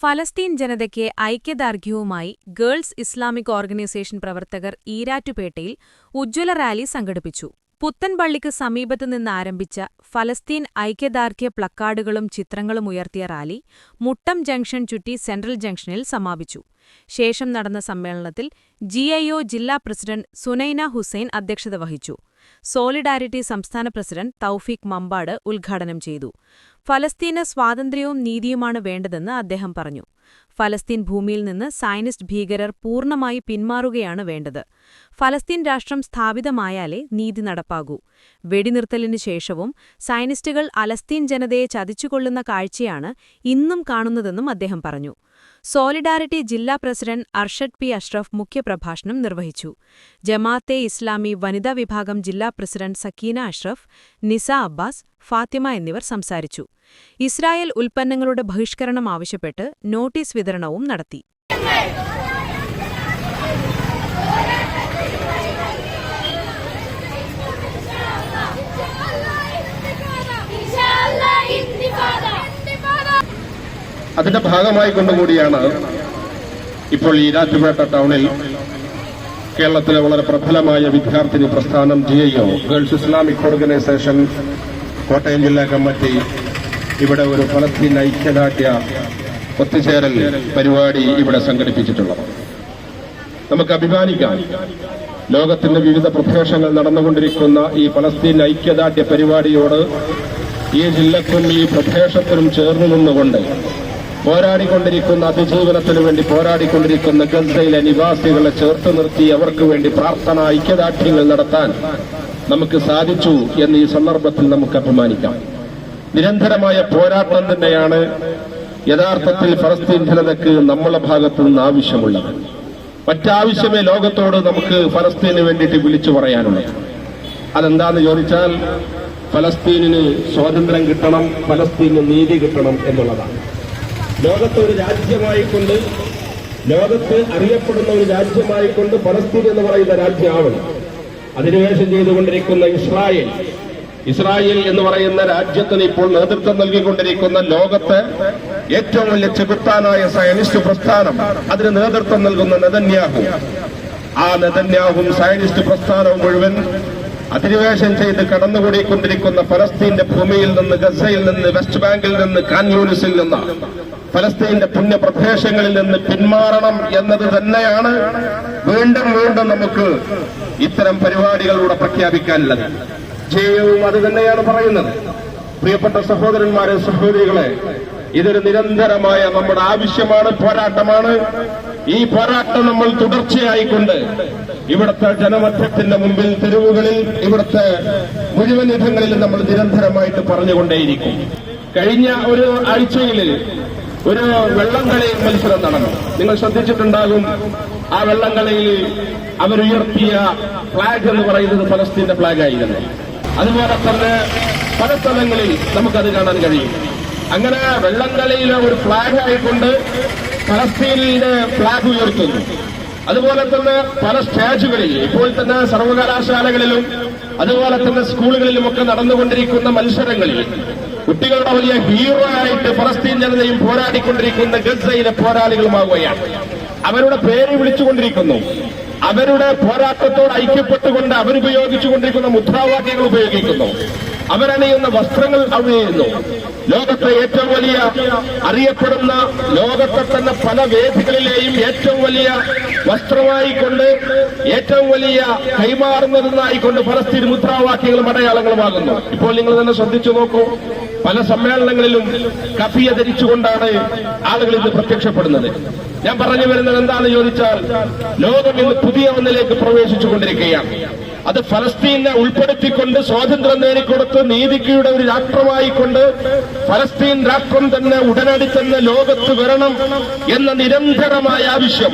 ഫലസ്തീൻ ജനതയ്ക്ക് ഐക്യദാർഢ്യവുമായി girls Islamic organisation പ്രവർത്തകർ ഈരാറ്റുപേട്ടയിൽ ഉജ്ജ്വല റാലി സംഘടിപ്പിച്ചു. പുത്തൻപള്ളിക്ക് സമീപത്ത് നിന്നാരംഭിച്ച ഫലസ്തീൻ ഐക്യദാർഢ്യ പ്ലക്കാർഡുകളും ചിത്രങ്ങളും ഉയർത്തിയ റാലി മുട്ടം ജംഗ്ഷൻ ചുറ്റി സെൻട്രൽ ജംഗ്ഷനിൽ സമാപിച്ചു. ശേഷം നടന്ന സമ്മേളനത്തിൽ ജി ജില്ലാ പ്രസിഡന്റ് സുനൈന ഹുസൈൻ അധ്യക്ഷത വഹിച്ചു. സോളിഡാരിറ്റി സംസ്ഥാന പ്രസിഡന്റ് തൗഫീഖ് മമ്പാട് ഉദ്ഘാടനം ചെയ്തു. ഫലസ്തീന് സ്വാതന്ത്ര്യവും നീതിയുമാണ് വേണ്ടതെന്ന് അദ്ദേഹം പറഞ്ഞു. ഫലസ്തീൻ ഭൂമിയിൽ നിന്ന് സയനിസ്റ്റ് ഭീകരർ പൂർണമായി പിന്മാറുകയാണ് വേണ്ടത്. ഫലസ്തീൻ രാഷ്ട്രം സ്ഥാപിതമായാലേ നീതി നടപ്പാകൂ. വെടിനിർത്തലിന് ശേഷവും സയനിസ്റ്റുകൾ അലസ്തീൻ ജനതയെ ചതിച്ചുകൊള്ളുന്ന കാഴ്ചയാണ് ഇന്നും കാണുന്നതെന്നും അദ്ദേഹം പറഞ്ഞു. സോളിഡാരിറ്റി ജില്ലാ പ്രസിഡന്റ് അർഷദ് പി അഷ്റഫ് മുഖ്യപ്രഭാഷണം നിർവഹിച്ചു. ജമാഅത്തെ ഇസ്ലാമി വനിതാ വിഭാഗം ജില്ലാ പ്രസിഡന്റ് സക്കീന അഷ്റഫ് നിസ അബ്ബാസ് ഫാത്തിമ എന്നിവർ സംസാരിച്ചു. ഇസ്രായേൽ ഉൽപ്പന്നങ്ങളുടെ ബഹിഷ്കരണം ആവശ്യപ്പെട്ട് നോട്ടീസ് വിതരണവും നടത്തി. അതിന്റെ ഭാഗമായി കൊണ്ടുകൂടിയാണ് ഇപ്പോൾ ഈ രാജ്യപേട്ട ടൗണിൽ കേരളത്തിലെ വളരെ പ്രബലമായ വിദ്യാർത്ഥിനി പ്രസ്ഥാനം G I O girls Islamic organisation Kottayam ജില്ലാ കമ്മിറ്റി ഇവിടെ ഒരു ഫലസ്തീൻ ഐക്യദാർഢ്യ ഒത്തുചേരൽ പരിപാടി ഇവിടെ സംഘടിപ്പിച്ചിട്ടുള്ളത്. നമുക്ക് അഭിമാനിക്കാം. ലോകത്തിന്റെ വിവിധ പ്രദേശങ്ങൾ നടന്നുകൊണ്ടിരിക്കുന്ന ഈ ഫലസ്തീൻ ഐക്യദാർഢ്യ പരിപാടിയോട് ഈ ജില്ലക്കും ഈ പ്രദേശത്തിനും ചേർന്നു നിന്നുകൊണ്ട് പോരാടിക്കൊണ്ടിരിക്കുന്ന അതിജീവനത്തിനു വേണ്ടി പോരാടിക്കൊണ്ടിരിക്കുന്ന ഗസയിലെ നിവാസികളെ ചേർത്ത് നിർത്തി അവർക്ക് വേണ്ടി പ്രാർത്ഥന ഐക്യദാർഢ്യങ്ങൾ നടത്താൻ നമുക്ക് സാധിച്ചു എന്ന് ഈ സന്ദർഭത്തിൽ നമുക്ക് അഭിമാനിക്കാം. നിരന്തരമായ പോരാട്ടം തന്നെയാണ് യഥാർത്ഥത്തിൽ ഫലസ്തീൻ ജനതയ്ക്ക് നമ്മളെ ഭാഗത്തു നിന്ന് ആവശ്യമുള്ളത്. മറ്റാവശ്യമേ ലോകത്തോട് നമുക്ക് ഫലസ്തീന് വേണ്ടിയിട്ട് വിളിച്ചു പറയാനുള്ളത്. അതെന്താന്ന് ചോദിച്ചാൽ ഫലസ്തീനിന് സ്വാതന്ത്ര്യം കിട്ടണം ഫലസ്തീന് നീതി കിട്ടണം എന്നുള്ളതാണ്. ലോകത്ത് ഒരു രാജ്യമായിക്കൊണ്ട് ലോകത്ത് അറിയപ്പെടുന്ന ഒരു രാജ്യമായിക്കൊണ്ട് പലസ്തീൻ എന്ന് പറയുന്ന രാജ്യമാവണം അധിനിവേശം ചെയ്തുകൊണ്ടിരിക്കുന്ന ഇസ്രായേൽ. ഇസ്രായേൽ എന്ന് പറയുന്ന രാജ്യത്തിന് ഇപ്പോൾ നേതൃത്വം നൽകിക്കൊണ്ടിരിക്കുന്ന ലോകത്ത് ഏറ്റവും വലിയ ചെകുത്താനായ സയനിസ്റ്റ് പ്രസ്ഥാനം അതിന് നേതൃത്വം നൽകുന്ന നെതന്യാഹു. ആ നെതന്യാഹും സയനിസ്റ്റ് പ്രസ്ഥാനവും മുഴുവൻ അധിനിവേശം ചെയ്ത് കടന്നുകൂടിക്കൊണ്ടിരിക്കുന്ന ഫലസ്തീന്റെ ഭൂമിയിൽ നിന്ന് ഗസയിൽ നിന്ന് വെസ്റ്റ് ബാങ്കിൽ നിന്ന് കാൻയൂനിസിൽ നിന്ന് ഫലസ്തീന്റെ പുണ്യപ്രദേശങ്ങളിൽ നിന്ന് പിന്മാറണം എന്നത് തന്നെയാണ് വീണ്ടും വീണ്ടും നമുക്ക് ഇത്തരം പരിപാടികളിലൂടെ പ്രഖ്യാപിക്കാനുള്ളത്. ജയവും അത് തന്നെയാണ് പറയുന്നത്. പ്രിയപ്പെട്ട സഹോദരന്മാരെ സഹോദരികളെ ഇതൊരു നിരന്തരമായ നമ്മുടെ ആവശ്യമാണ് പോരാട്ടമാണ്. ഈ പോരാട്ടം നമ്മൾ തുടർച്ചയായിക്കൊണ്ട് ഇവിടുത്തെ ജനമധ്യത്തിന്റെ മുമ്പിൽ തെരുവുകളിൽ ഇവിടുത്തെ മുഴുവൻ യുദ്ധങ്ങളിലും നമ്മൾ നിരന്തരമായിട്ട് പറഞ്ഞുകൊണ്ടേയിരിക്കും. കഴിഞ്ഞ ഒരു ആഴ്ചയിൽ ഒരു വെള്ളംകളി മത്സരം നടന്നു. നിങ്ങൾ ശ്രദ്ധിച്ചിട്ടുണ്ടാകും ആ വെള്ളംകളിയിൽ അവരുയർത്തിയ ഫ്ലാഗ് എന്ന് പറയുന്നത് ഫലസ്തീന്റെ ഫ്ലാഗ് ആയിരുന്നു. അതുപോലെ തന്നെ പല സ്ഥലങ്ങളിൽ നമുക്കത് കാണാൻ കഴിയും. അങ്ങനെ വെള്ളംകളിയിലെ ഒരു ഫ്ലാഗ് ആയിക്കൊണ്ട് ഫലസ്തീനിന്റെ ഫ്ളാഗ് ഉയർത്തുന്നു. അതുപോലെ തന്നെ പല സ്റ്റേജുകളിൽ ഇപ്പോൾ തന്നെ സർവകലാശാലകളിലും അതുപോലെ തന്നെ സ്കൂളുകളിലും ഒക്കെ നടന്നുകൊണ്ടിരിക്കുന്ന മത്സരങ്ങളിൽ കുട്ടികളുടെ വലിയ ഹീറോ ആയിട്ട് ഫലസ്തീൻ ജനതയും പോരാടിക്കൊണ്ടിരിക്കുന്ന ഗസയിലെ പോരാളികളുമാവുകയാണ്. അവരുടെ പേര് വിളിച്ചുകൊണ്ടിരിക്കുന്നു. അവരുടെ പോരാട്ടത്തോട് ഐക്യപ്പെട്ടുകൊണ്ട് അവരുപയോഗിച്ചുകൊണ്ടിരിക്കുന്ന മുദ്രാവാക്യങ്ങൾ ഉപയോഗിക്കുന്നു. അവരണിയുന്ന വസ്ത്രങ്ങൾ അണിയുന്നു. ലോകത്തെ ഏറ്റവും വലിയ അറിയപ്പെടുന്ന ലോകത്തെ തന്നെ പല വേദികളിലെയും ഏറ്റവും വലിയ വസ്ത്രമായിക്കൊണ്ട് ഏറ്റവും വലിയ കൈമാറുന്നതെന്നായിക്കൊണ്ട് പലസ്തീൻ മുദ്രാവാക്യങ്ങളും അടയാളങ്ങളുമാകുന്നു. ഇപ്പോൾ നിങ്ങൾ തന്നെ ശ്രദ്ധിച്ചു നോക്കൂ. പല സമ്മേളനങ്ങളിലും കഫിയ ധരിച്ചുകൊണ്ടാണ് ആളുകൾ ഇന്ന് പ്രത്യക്ഷപ്പെടുന്നത്. ഞാൻ പറഞ്ഞു വരുന്നത് എന്താണെന്ന് ചോദിച്ചാൽ ലോകം ഇന്ന് പുതിയ ഒന്നിലേക്ക് പ്രവേശിച്ചുകൊണ്ടിരിക്കുകയാണ്. അത് ഫലസ്തീനെ ഉൾപ്പെടുത്തിക്കൊണ്ട് സ്വാതന്ത്ര്യം നേടിക്കൊടുത്ത് നീതിക്കയുടെ ഒരു രാഷ്ട്രമായിക്കൊണ്ട് ഫലസ്തീൻ രാഷ്ട്രം തന്നെ ഉടനടി തന്നെ ലോകത്ത് വരണം എന്ന നിരന്തരമായ ആവശ്യം.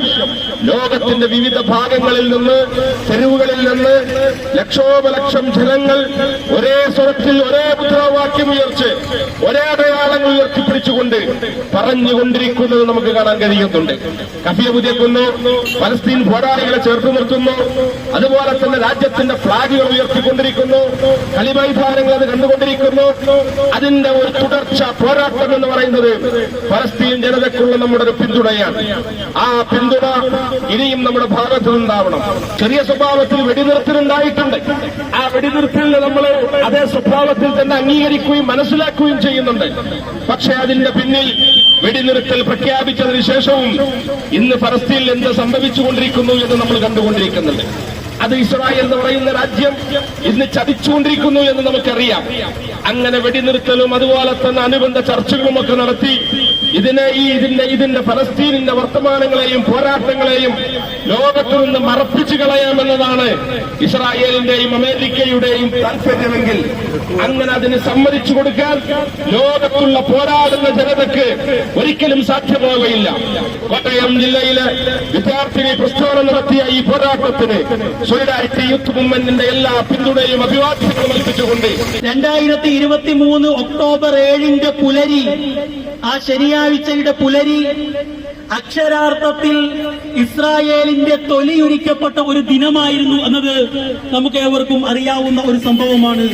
ലോകത്തിന്റെ വിവിധ ഭാഗങ്ങളിൽ നിന്ന് തെരുവുകളിൽ നിന്ന് ലക്ഷോപലക്ഷം ജനങ്ങൾ ഒരേ സ്വരത്തിൽ ഒരേ മുദ്രാവാക്യം ഉയർച്ച് ഒരേ അടയാളങ്ങൾ ഉയർത്തിപ്പിടിച്ചുകൊണ്ട് പറഞ്ഞുകൊണ്ടിരിക്കുന്നത് നമുക്ക് കാണാൻ കഴിയുന്നുണ്ട്. കഫിയ പുതിയക്കുന്നു പലസ്തീൻ പോരാളികളെ ചേർത്ത് നിർത്തുന്നു അതുപോലെ തന്നെ രാജ്യത്തിന്റെ ഫ്ളാഗുകൾ ഉയർത്തിക്കൊണ്ടിരിക്കുന്നു കളിമൈതാനങ്ങൾ അത് കണ്ടുകൊണ്ടിരിക്കുന്നു. അതിന്റെ ഒരു തുടർച്ച പോരാട്ടം എന്ന് പറയുന്നത് പലസ്തീൻ ജനതയ്ക്കുള്ള നമ്മുടെ ഒരു പിന്തുണയാണ്. ആ പിന്തുണ ഇനിയും നമ്മുടെ ഭാഗത്തുനിന്നുണ്ടാവണം ചെറിയ സ്വഭാവത്തിൽ വെടിനിർത്തലുണ്ടായിട്ടുണ്ട് ആ വെടിനിർത്തലിന് നമ്മൾ സ്വഭാവത്തിൽ തന്നെ അംഗീകരിക്കുകയും മനസ്സിലാക്കുകയും ചെയ്യുന്നുണ്ട്. പക്ഷേ അതിന്റെ പിന്നിൽ വെടിനിർത്തൽ പ്രഖ്യാപിച്ചതിന് ശേഷവും ഇന്ന് ഫലസ്തീനിൽ എന്ത് സംഭവിച്ചുകൊണ്ടിരിക്കുന്നു എന്ന് നമ്മൾ കണ്ടുകൊണ്ടിരിക്കുന്നുണ്ട്. അത് ഇസ്രായേൽ എന്ന് പറയുന്ന രാജ്യം ഇന്ന് ചതിച്ചുകൊണ്ടിരിക്കുന്നു എന്ന് നമുക്കറിയാം. അങ്ങനെ വെടിനിർത്തലും അതുപോലെ തന്നെ അനുബന്ധ ചർച്ചകളും ഒക്കെ നടത്തി ഇതിനെ ഈ ഇതിന്റെ ഇതിന്റെ ഫലസ്തീനിന്റെ വർത്തമാനങ്ങളെയും പോരാട്ടങ്ങളെയും ലോകത്തു നിന്ന് മറപ്പിച്ചു കളയാമെന്നതാണ് ഇസ്രായേലിന്റെയും അമേരിക്കയുടെയും താല്പര്യമെങ്കിൽ അങ്ങനെ അതിന് സമ്മതിച്ചു കൊടുക്കാൻ ലോകത്തുള്ള പോരാടുന്ന ജനതയ്ക്ക് ഒരിക്കലും സാധ്യമാവുകയില്ല. കോട്ടയം ജില്ലയിലെ വിദ്യാർത്ഥിനി പ്രസ്ഥാനം നടത്തിയ ഈ പോരാട്ടത്തിന് സോളിഡാരിറ്റി യൂത്ത് മൂവ്മെന്റിന്റെ എല്ലാ പിന്തുണയും അഭിവാദ്യങ്ങളും അർപ്പിച്ചുകൊണ്ട് രണ്ടായിരത്തി ഇരുപത്തി മൂന്ന് ഒക്ടോബർ ഏഴിന്റെ പുലരി ആ ശനിയാഴ്ചയുടെ പുലരി അക്ഷരാർത്ഥത്തിൽ ഇസ്രായേലിന്റെ തൊലിയുരിക്കപ്പെട്ട ഒരു ദിനമായിരുന്നു എന്നത് നമുക്ക് ഏവർക്കും അറിയാവുന്ന ഒരു സംഭവമാണ്.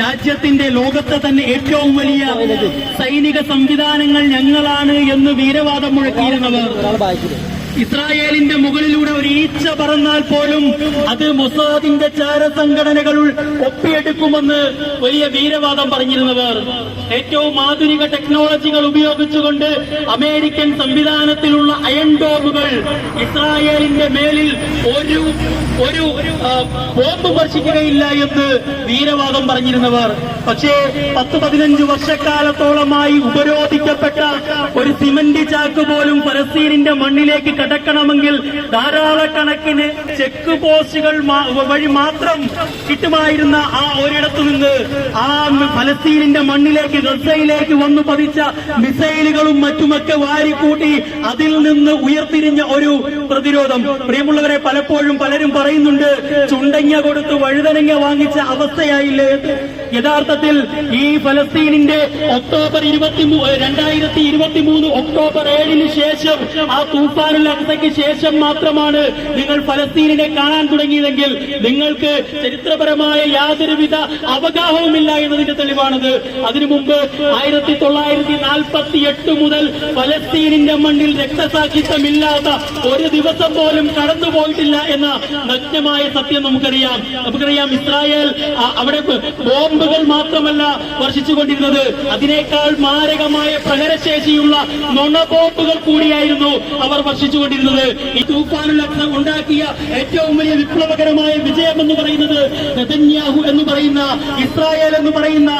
രാജ്യത്തിന്റെ ലോകത്തെ തന്നെ ഏറ്റവും വലിയ സൈനിക സംവിധാനങ്ങൾ ഞങ്ങളാണ് എന്ന് വീരവാദം മുഴക്കിയിരുന്നവർ. ഇസ്രായേലിന്റെ മുകളിലൂടെ ഒരു ഈച്ച പറന്നാൽ പോലും അത് മൊസാദിന്റെ ചാരസംഘടനകൾ ഒപ്പിയെടുക്കുമെന്ന് വലിയ വീരവാദം പറഞ്ഞിരുന്നവർ. ഏറ്റവും ആധുനിക ടെക്നോളജികൾ ഉപയോഗിച്ചുകൊണ്ട് അമേരിക്കൻ സംവിധാനത്തിലുള്ള അയൺ ഡോമുകൾ ഇസ്രായേലിന്റെ മേലിൽ ഒരു ഒരു ബോംബ് വർഷിക്കുകയില്ല എന്ന് വീരവാദം പറഞ്ഞിരുന്നവർ. പക്ഷേ പത്ത് പതിനഞ്ച് വർഷക്കാലത്തോളമായി ഉപരോധിക്കപ്പെട്ട ഒരു സിമന്റ് ചാക്ക് പോലും ഫലസ്തീനിന്റെ മണ്ണിലേക്ക് കടക്കണമെങ്കിൽ ധാരാളക്കണക്കിന് ചെക്ക് പോസ്റ്റുകൾ വഴി മാത്രം കിട്ടുമായിരുന്ന ആ ഒരിടത്തു നിന്ന് ആ ഫലസ്തീനിന്റെ മണ്ണിലേക്ക് ഗസയിലേക്ക് വന്നു പതിച്ച മിസൈലുകളും മറ്റുമൊക്കെ വാരിക്കൂട്ടി അതിൽ നിന്ന് ഉയർത്തിരിഞ്ഞ ഒരു പ്രതിരോധം പ്രിയമുള്ളവരെ പലപ്പോഴും പലരും പറയുന്നുണ്ട് ചുണ്ടങ്ങ കൊടുത്ത് വഴുതനങ്ങ വാങ്ങിച്ച അവസ്ഥയായില്ലേ. യഥാർത്ഥത്തിൽ ഈ ഫലസ്തീനിന്റെ ഒക്ടോബർ ഇരുപത്തി രണ്ടായിരത്തി ഇരുപത്തി മൂന്ന് ഒക്ടോബർ ഏഴിന് ശേഷം ആ തൂഫാനുൽ അക്സയ്ക്ക് ശേഷം മാത്രമാണ് നിങ്ങൾ ഫലസ്തീനിനെ കാണാൻ തുടങ്ങിയതെങ്കിൽ നിങ്ങൾക്ക് ചരിത്രപരമായ യാതൊരുവിധ അവഗാഹവുമില്ല എന്നതിന്റെ തെളിവാണത്. അതിനു മുമ്പ് ആയിരത്തി തൊള്ളായിരത്തി നാൽപ്പത്തി എട്ട് മുതൽ ഫലസ്തീനിന്റെ മണ്ണിൽ രക്തസാക്ഷിത്വമില്ലാത്ത ഒരു ദിവസം പോലും കടന്നുപോയിട്ടില്ല എന്ന നഗ്നമായ സത്യം നമുക്കറിയാം. നമുക്കറിയാം ഇസ്രായേൽ അവിടെ ബോംബുകൾ മാത്രമല്ല വർഷിച്ചുകൊണ്ടിരുന്നത്. അതിനേക്കാൾ മാരകമായ പ്രഹരശേഷിയുള്ള നുണ ബോംബുകൾ കൂടിയായിരുന്നു അവർ വർഷിച്ചുകൊണ്ടിരുന്നത് ഈ തൂഫാനുള്ള ഉണ്ടാക്കിയ ഏറ്റവും വലിയ വിപ്ലവകരമായ വിജയം എന്ന് പറയുന്നത് നെതന്യാഹു എന്ന് പറയുന്ന ഇസ്രായേൽ എന്ന് പറയുന്ന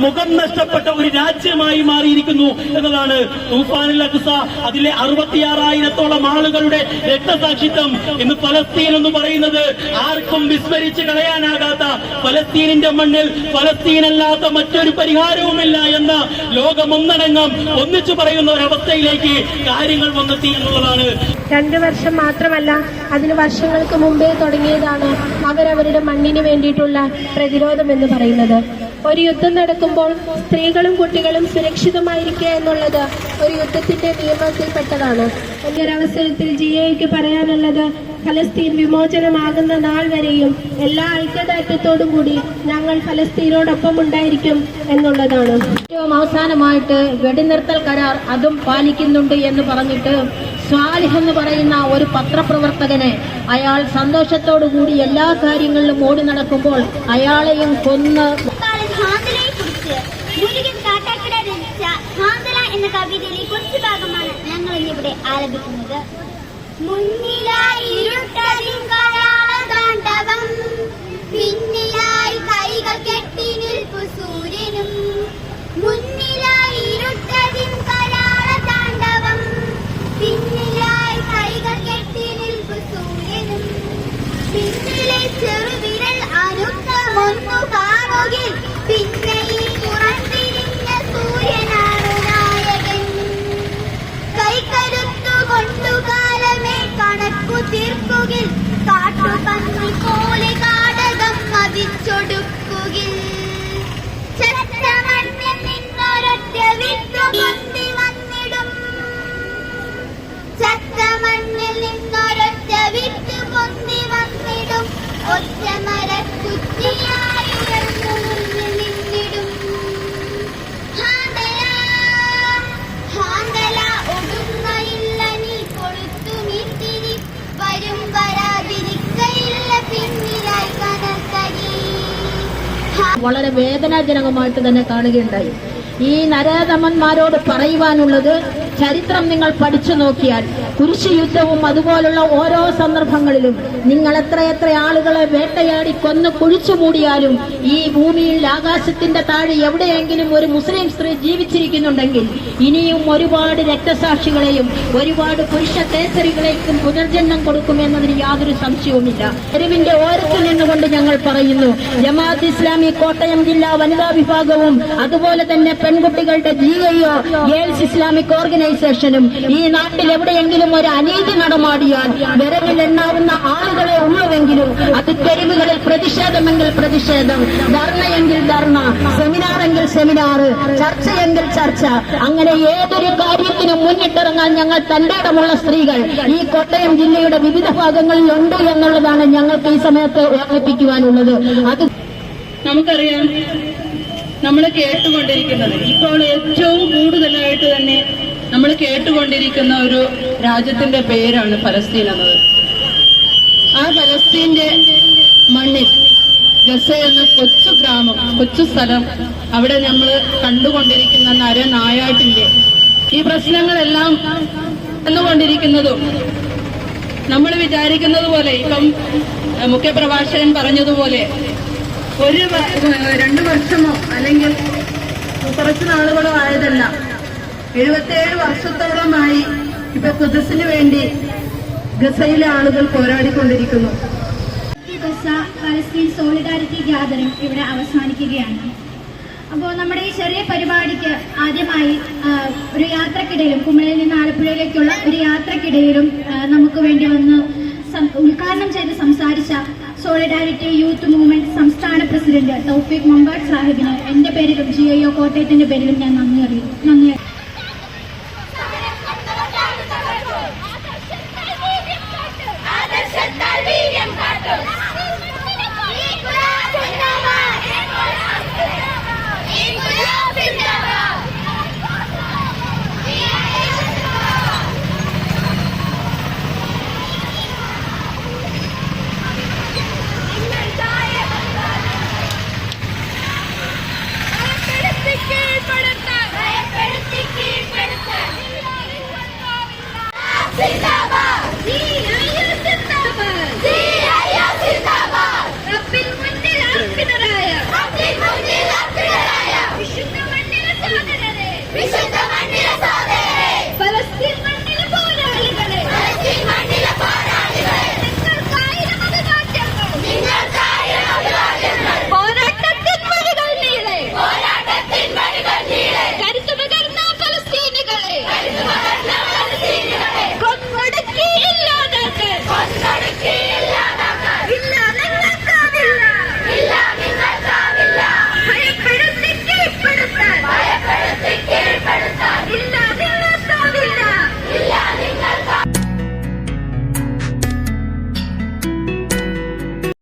മുഖം നഷ്ടപ്പെട്ട ഒരു രാജ്യമായി മാറിയിരിക്കുന്നു എന്നതാണ് തൂഫാനുൽ അക്സ. അതിലെ അറുപത്തിയാറായിരത്തോളം ആളുകളുടെ രക്തസാക്ഷിത്വം ഇന്ന് ഫലസ്തീൻ എന്ന് പറയുന്നത് ആർക്കും വിസ്മരിച്ച് കളയാനാകാത്ത ഫലസ്തീനിന്റെ മണ്ണിൽ ഫലസ്തീനല്ലാത്ത മറ്റൊരു പരിഹാരവുമില്ല എന്ന ലോകമൊന്നടങ്കം ഒന്നിച്ചു പറയുന്ന ഒരവസ്ഥയിലേക്ക് കാര്യങ്ങൾ വന്നെത്തി എന്നുള്ളതാണ് രണ്ടു വർഷം മാത്രമല്ല അതിന് വർഷങ്ങൾക്ക് മുമ്പേ തുടങ്ങിയതാണ് അവരവരുടെ മണ്ണിന് വേണ്ടിയിട്ടുള്ള പ്രതിരോധം എന്ന് പറയുന്നത്. ഒരു യുദ്ധം നടക്കുമ്പോൾ സ്ത്രീകളും കുട്ടികളും സുരക്ഷിതമായിരിക്കുക എന്നുള്ളത് ഒരു യുദ്ധത്തിന്റെ നിയമത്തിൽപ്പെട്ടതാണ്. ഒരവസരത്തിൽ ജിയയ്ക്ക് പറയാനുള്ളത് ഫലസ്തീൻ വിമോചനമാകുന്ന നാൾ വരെയും എല്ലാ ഐക്യദാർഢ്യത്തോടും കൂടി ഞങ്ങൾ ഫലസ്തീനോടൊപ്പം ഉണ്ടായിരിക്കും എന്നുള്ളതാണ്. ഏറ്റവും അവസാനമായിട്ട് വെടിനിർത്തൽ കരാർ അതും പാലിക്കുന്നുണ്ട് എന്ന് പറഞ്ഞിട്ട് സ്വാലിഹ് എന്ന് പറയുന്ന ഒരു പത്രപ്രവർത്തകനെ അയാൾ സന്തോഷത്തോടു കൂടി എല്ലാ കാര്യങ്ങളിലും ഓടി നടക്കുമ്പോൾ അയാളെയും കൊന്ന് എന്ന കവിതയിലെ കുറച്ച് ഭാഗമാണ് ഞങ്ങൾ ഇന്നിവിടെ ആലപിക്കുന്നത്. മുന്നിലായി ഇരുട്ടതിൻ കരാളതാണ്ഡവം പിന്നിലായി കൈകൾ കെട്ടി നിൽപ്പു സൂര്യനും. വളരെ വേദനാജനകമായിട്ട് തന്നെ കാണുകയുണ്ടായി. ഈ നരേതമന്മാരോട് പറയുവാനുള്ളത് ചരിത്രം നിങ്ങൾ പഠിച്ചു നോക്കിയാൽ കുരിശ് യുദ്ധവും അതുപോലുള്ള ഓരോ സന്ദർഭങ്ങളിലും നിങ്ങൾ എത്രയെത്ര ആളുകളെ വേട്ടയാടി കൊന്ന് കുഴിച്ചു മൂടിയാലും ഈ ഭൂമിയിൽ ആകാശത്തിന്റെ താഴെ എവിടെയെങ്കിലും ഒരു മുസ്ലിം സ്ത്രീ ജീവിച്ചിരിക്കുന്നുണ്ടെങ്കിൽ ഇനിയും ഒരുപാട് രക്തസാക്ഷികളെയും ഒരുപാട് പുരുഷ കേസരികളേക്കും പുനർജന്മം കൊടുക്കുമെന്നതിന് യാതൊരു സംശയവുമില്ല. തെരുവിന്റെ ഓരത്തിൽ നിന്നുകൊണ്ട് ഞങ്ങൾ പറയുന്നു ജമാഅത്ത് ഇസ്ലാമി കോട്ടയം ജില്ലാ വനിതാ വിഭാഗവും അതുപോലെ തന്നെ പെൺകുട്ടികളുടെ ജീവയോ ഗേൾസ് ഇസ്ലാമിക് ഓർഗനൈസേഷനും ഈ നാട്ടിൽ എവിടെയെങ്കിലും ഒരു അനീതി നടമാടിയാൽ വിരലിലെണ്ണാവുന്ന ആളുകളെ ഉള്ളുവെങ്കിലും അത് തെരുവുകളിൽ പ്രതിഷേധമെങ്കിൽ പ്രതിഷേധം ധർണയെങ്കിൽ ധർണ സെമിനാറെങ്കിൽ സെമിനാർ ചർച്ചയെങ്കിൽ ചർച്ച. അങ്ങനെ ഏതൊരു കാര്യത്തിനും മുന്നിട്ടിറങ്ങാൻ ഞങ്ങൾ തന്റെ ഇടമുള്ള സ്ത്രീകൾ ഈ കോട്ടയം ജില്ലയുടെ വിവിധ ഭാഗങ്ങളിൽ ഉണ്ട് എന്നുള്ളതാണ് ഞങ്ങൾക്ക് ഈ സമയത്ത് ഓർമ്മിപ്പിക്കുവാനുള്ളത്. അത് നമുക്കറിയാം നമ്മൾ കേട്ടുകൊണ്ടിരിക്കുന്നത് ഇപ്പോൾ ഏറ്റവും കൂടുതലായിട്ട് തന്നെ നമ്മൾ കേട്ടുകൊണ്ടിരിക്കുന്ന ഒരു രാജ്യത്തിന്റെ പേരാണ് ഫലസ്തീൻ എന്നത്. ആ ഫലസ്തീന്റെ മണ്ണിൽ ഗസ എന്ന കൊച്ചു ഗ്രാമം കൊച്ചു സ്ഥലം അവിടെ നമ്മൾ കണ്ടുകൊണ്ടിരിക്കുന്ന നരനായാട്ടിന്റെ ഈ പ്രശ്നങ്ങളെല്ലാം കണ്ടുകൊണ്ടിരിക്കുന്നതും നമ്മൾ വിചാരിക്കുന്നത് പോലെ ഇപ്പം മുഖ്യപ്രഭാഷകൻ പറഞ്ഞതുപോലെ ഒരു രണ്ടു വർഷമോ അല്ലെങ്കിൽ കുറച്ച് നാളുകളോ ആയതല്ല. എഴുപത്തിയേഴ് വർഷത്തോളമായി ഇപ്പൊ കുതിസിന് വേണ്ടി ഗസയിലെ ആളുകൾ പോരാടിക്കൊണ്ടിരിക്കുന്നു. ഗസ പലസ്തീൻ സോളിഡാരിറ്റി ഗ്യാതറിംഗ് ഇവിടെ അവസാനിക്കുകയാണ്. അപ്പോൾ നമ്മുടെ ഈ ചെറിയ പരിപാടിക്ക് ആദ്യമായി ഒരു യാത്രക്കിടയിലും കുമളിയിൽ നിന്ന് ആലപ്പുഴയിലേക്കുള്ള ഒരു യാത്രക്കിടയിലും നമുക്ക് വേണ്ടി വന്ന് ഉദ്ഘാടനം ചെയ്ത് സംസാരിച്ച സോളിഡാരിറ്റി യൂത്ത് മൂവ്മെന്റ് സംസ്ഥാന പ്രസിഡന്റ് തൗഫീഖ് മുമ്പാട് സാഹിബിന് എന്റെ പേരിലും ജി ഐ ഒ കോട്ടയത്തിന്റെ പേരിലും ഞാൻ നന്ദി അറിയിക്കും നന്ദി